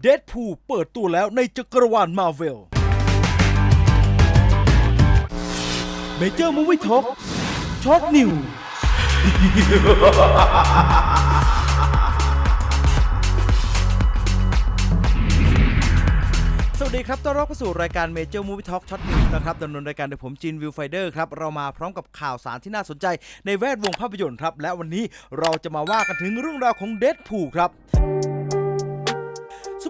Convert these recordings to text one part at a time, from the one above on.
เด p พูเปิดตัวแล้วในจักรวาลมาเวลเมเจอร์มูวี่ท็อกช็อตนิวสวัสดีครับ ต้อนรับเข้าสู่รายการ Major Movie Talk Shot News นะครับดำเนินรายการโดยผมจินวิวไฟเดอร์ครับ เรามาพร้อมกับข่าวสารที่น่าสนใจในแวดวงภาพยนตร์ครับ และวันนี้เราจะมาว่ากันถึงเรื่องราวของเด p พูครับ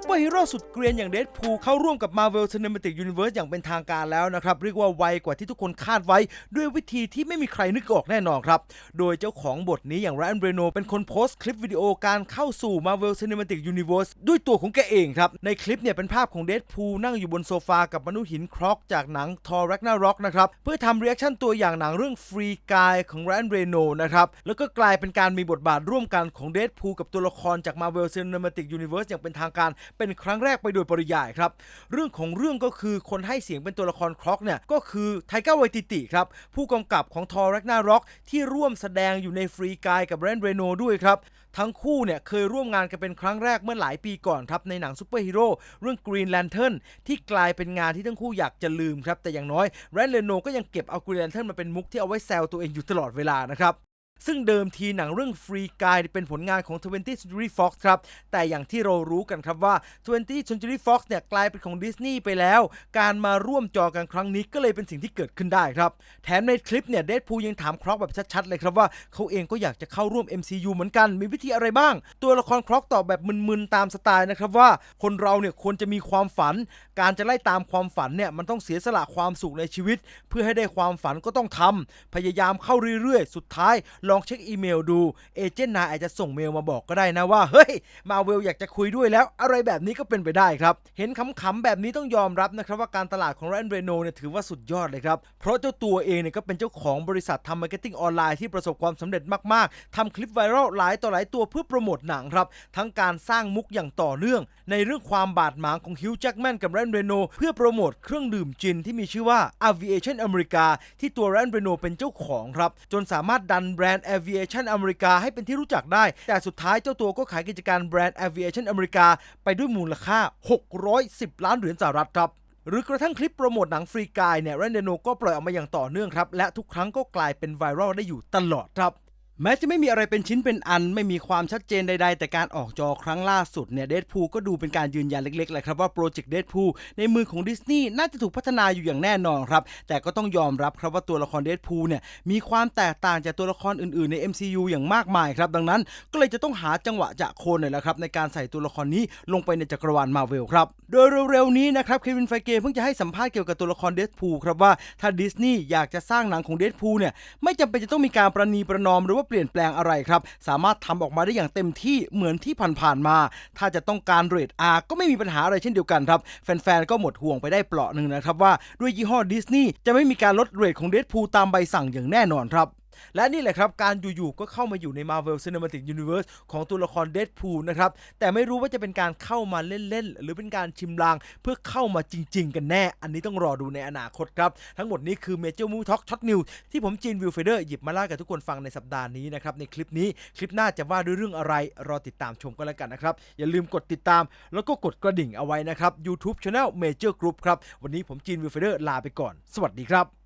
ปอร์ฮีโร่สุดเกรียนอย่างเด p พูเข้าร่วมกับ Marvel Cinematic Universe อย่างเป็นทางการแล้วนะครับ เรียกว่าไวกว่าที่ทุกคนคาดไว้ ด้วยวิธีที่ไม่มีใครนึกออกแน่นอนครับ โดยเจ้าของบทนี้อย่าง Ryan Reynolds เป็นคนโพสต์คลิปวิดีโอการเข้าสู่ Marvel Cinematic Universe ด้วยตัวของแกเองครับ ในคลิปเนี่ยเป็นภาพของเด p พูนั่งอยู่บนโซฟากับมนุษย์หินครอกจากหนัง Thor Ragnarok นะครับเพื่อทำเรีแอคชั่นตัวอย่างหนังเรื่อง Free Guy ของ Ryan Reynolds นะครับแล้วก็กลายเป็นการมีบทบาทร่วมกันของเด p พูกับตัวละครจาก Marvel Cinematic Universe อย่างเป็นทางการเป็นครั้งแรกไปโดยปริยายครับ เรื่องของเรื่องก็คือคนให้เสียงเป็นตัวละครครอกเนี่ยก็คือไทก้าไวติติครับผู้กำกับของ Thor Ragnarok ที่ร่วมแสดงอยู่ใน Free Guy กับ Ryan Reynolds ด้วยครับทั้งคู่เนี่ยเคยร่วมงานกันเป็นครั้งแรกเมื่อหลายปีก่อนครับในหนังซูเปอร์ฮีโร่เรื่อง Green Lantern ที่กลายเป็นงานที่ทั้งคู่อยากจะลืมครับแต่อย่างน้อยแรนเลโนก็ยังเก็บเอา Green Lantern มาเป็นมุกที่เอาไว้แซวตัวเองอยู่ตลอดเวลานะครับ ซึ่งเดิมทีหนังเรื่อง Free Guy เป็นผลงานของ 20th Century Fox ครับ แต่อย่างที่เรารู้กันครับว่า 20th Century Fox เนี่ยกลายเป็นของ Disney ไปแล้ว การมาร่วมจอกันครั้งนี้ก็เลยเป็นสิ่งที่เกิดขึ้นได้ครับ แถมในคลิปเนี่ยเด p พูยังถามครอกแบบชัดๆ เลยครับว่าเขาเองก็อยากจะเข้าร่วม MCU เหมือนกัน มีวิธีอะไรบ้าง ตัวละครครอกตอบแบบมึนๆตามสไตล์นะครับว่าคนเราเนี่ยควรจะมีความฝัน การจะไล่ตามความฝันเนี่ยมันต้องเสียสละความสุขในชีวิต เพื่อให้ได้ความฝันก็ต้องทำพยายามเข้าเรื่อยๆ สุดท้ายลองเช็คอีเมลดูเอเจนต์นายอาจจะส่งเมลมาบอกก็ได้นะว่าเฮ้ยมาเวลอยากจะคุยด้วยแล้ว อะไรแบบนี้ก็เป็นไปได้ครับ เห็นขำๆแบบนี้ต้องยอมรับนะครับว่าการตลาดของแรนเรโนเนี่ยถือว่าสุดยอดเลยครับ เพราะเจ้าตัวเองเนี่ยก็เป็นเจ้าของบริษัททำมาร์เก็ตติ้งออนไลน์ที่ประสบความสำเร็จมากๆทำคลิปไวรัลหลายต่อหลายตัวเพื่อโปรโมทหนังครับ ทั้งการสร้างมุกอย่างต่อเนื่อง ในเรื่องความบาดหมางของฮิวจ์แจ็กแมนกับแรนเรโนเพื่อโปรโมทเครื่องดื่มจินที่มีชื่อว่า Aviation America ที่ตัวแรนเรโนเป็นเจ้าของครับจนสามารถดันแบรนด์ Aviation อเมริกาให้เป็นที่รู้จักได้ แต่สุดท้ายเจ้าตัวก็ขายกิจการแบรนด์ Aviation อเมริกาไปด้วยมูลค่า 610 ล้านเหรียญสหรัฐครับหรือกระทั่งคลิปโปรโมทหนังฟรีกายเนี่ยแรนเดโนก็ปล่อยออกมาอย่างต่อเนื่องครับ และทุกครั้งก็กลายเป็นไวรัลได้อยู่ตลอดครับ แม้จะไม่มีอะไรเป็นชิ้นเป็นอันไม่มีความชัดเจนใดๆ แต่การออกจอครั้งล่าสุดเนี่ยเด p พูก็ดูเป็นการยืนยันเล็กๆแหละครับว่าโปรเจกต์เด p พูในมือของดิสนีย์น่าจะถูกพัฒนาอยู่อย่างแน่นอนครับ แต่ก็ต้องยอมรับครับว่าตัวละครเด p พูเนี่ยมีความแตกต่างจากตัวละครอื่นๆใน MCU อย่างมากมายครับ ดังนั้นก็เลยจะต้องหาจังหวะจะโคนหน่อยแล้วครับในการใส่ตัวละครนี้ลงไปในจักรวาลมาเวลครับโดยเร็วๆนี้นะครับเควินไฟเกเพิ่งจะให้สัมภาษณ์เกี่ยวกับตัวละครเด p พูครับว่าถ้าดิสนีย์อยากจะสร้างหนังของเด p พูเนี่ยไม่จำเป็นจะต้องมีการประนีประนอมหรือว่าเปลี่ยนแปลงอะไรครับ สามารถทำออกมาได้อย่างเต็มที่เหมือนที่ผ่านๆมา ถ้าจะต้องการเรท R ก็ไม่มีปัญหาอะไรเช่นเดียวกันครับ แฟนๆ ก็หมดห่วงไปได้เปลาะหนึ่งนะครับว่าด้วยยี่ห้อดิสนีย์จะไม่มีการลดเรทของเดดพูตามใบสั่งอย่างแน่นอนครับ และนี่แหละครับ การอยู่ๆก็เข้ามาอยู่ใน Marvel Cinematic Universe ของตัวละครเด p พูลนะครับ แต่ไม่รู้ว่าจะเป็นการเข้ามาเล่น ๆ หรือเป็นการชิมลางเพื่อเข้ามาจริง ๆ กันแน่ อันนี้ต้องรอดูในอนาคตครับ ทั้งหมดนี้คือ Major Movie Talk Shot News ที่ผมจีนวิวเฟเดอร์หยิบมาเล่ากับทุกคนฟังในสัปดาห์นี้นะครับ ในคลิปนี้คลิปหน้าจะว่าด้วยเรื่องอะไรรอติดตามชมกันแล้วกันนะครับ อย่าลืมกดติดตาม แล้วก็กดกระดิ่งเอาไว้นะครับ YouTube Channel Major Group ครับวันนี้ผมจีนวิวเฟเดอร์ลาไปก่อน สวัสดีครับ